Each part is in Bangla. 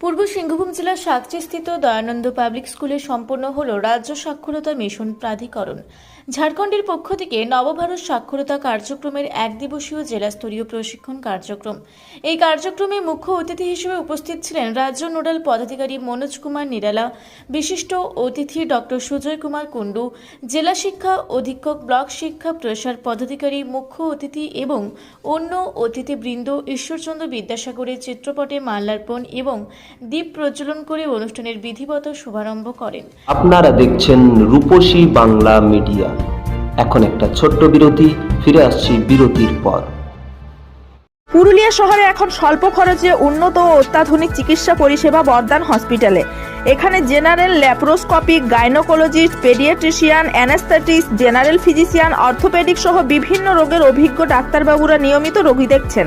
পূর্ব সিংভূম জেলার সাকচেস্থিত দয়ানন্দ পাবলিক স্কুলে সম্পন্ন হল রাজ্য সাক্ষরতা মিশন প্রাধিকরণ। ঝাড়খণ্ডের পক্ষ থেকে নবভারত সাক্ষরতা কার্যক্রমের এক দিবসীয় জেলাস্তরীয় প্রশিক্ষণ কার্যক্রম। এই কার্যক্রমে মুখ্য অতিথি হিসেবে উপস্থিত ছিলেন রাজ্য নোডাল পদাধিকারী মনোজ কুমার নিরালা, বিশিষ্ট অতিথি ডক্টর সুজয় কুমার কুণ্ডু, জেলা শিক্ষা অধীক্ষক ব্লক শিক্ষা প্রসার পদাধিকারী মুখ্য অতিথি এবং অন্য অতিথিবৃন্দ ঈশ্বরচন্দ্র বিদ্যাসাগরের চিত্রপটে মাল্যার্পণ এবং দ্বীপ প্রজ্বলন করে অনুষ্ঠানের বিধিবত শুভারম্ভ করেন। আপনারা দেখছেন রূপসী বাংলা মিডিয়া। এখন একটা ছোট্ট বিরতি ফিরে আসছি বিরতির পর। পুরুলিয়া শহরে এখন স্বল্প খরচে উন্নত ও অত্যাধুনিক চিকিৎসা পরিষেবা বর্ধমান হসপিটালে। এখানে general laparoscopic gynaecologist paediatrician anaesthetist general physician orthopaedic সহ বিভিন্ন রোগের অভিজ্ঞ ডাক্তারবাবুরা নিয়মিত রোগী দেখছেন।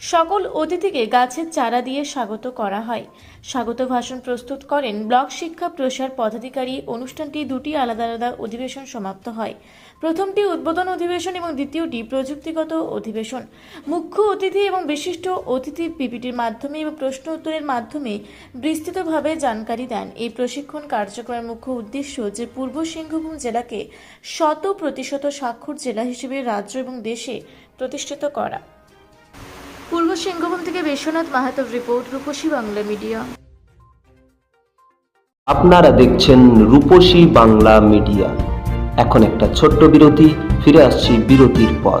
সকল অতিথিকে গাছের চারা দিয়ে স্বাগত করা হয়। স্বাগত ভাষণ প্রস্তুত করেন ব্লক শিক্ষা প্রসার পদাধিকারী। অনুষ্ঠানটি দুটি আলাদা আলাদা অধিবেশন সমাপ্ত হয়। প্রথমটি উদ্বোধন অধিবেশন এবং দ্বিতীয়টি প্রযুক্তিগত অধিবেশন। মুখ্য অতিথি এবং বিশিষ্ট অতিথি পিপিটির মাধ্যমে এবং প্রশ্ন উত্তরের মাধ্যমে বিস্তৃতভাবে জানকারি দেন। এই প্রশিক্ষণ কার্যক্রমের মুখ্য উদ্দেশ্য যে পূর্ব সিংভূম জেলাকে শত প্রতিশত স্বাক্ষর জেলা হিসেবে রাজ্য এবং দেশে প্রতিষ্ঠিত করা। পূর্ব সিংহভূম থেকে বিশ্বনাথ মাহাতব রিপোর্ট, রূপসী বাংলা মিডিয়া। আপনারা দেখছেন রূপসী বাংলা মিডিয়া। এখন একটা ছোট্ট বিরতি, ফিরে আসছি বিরতির পর।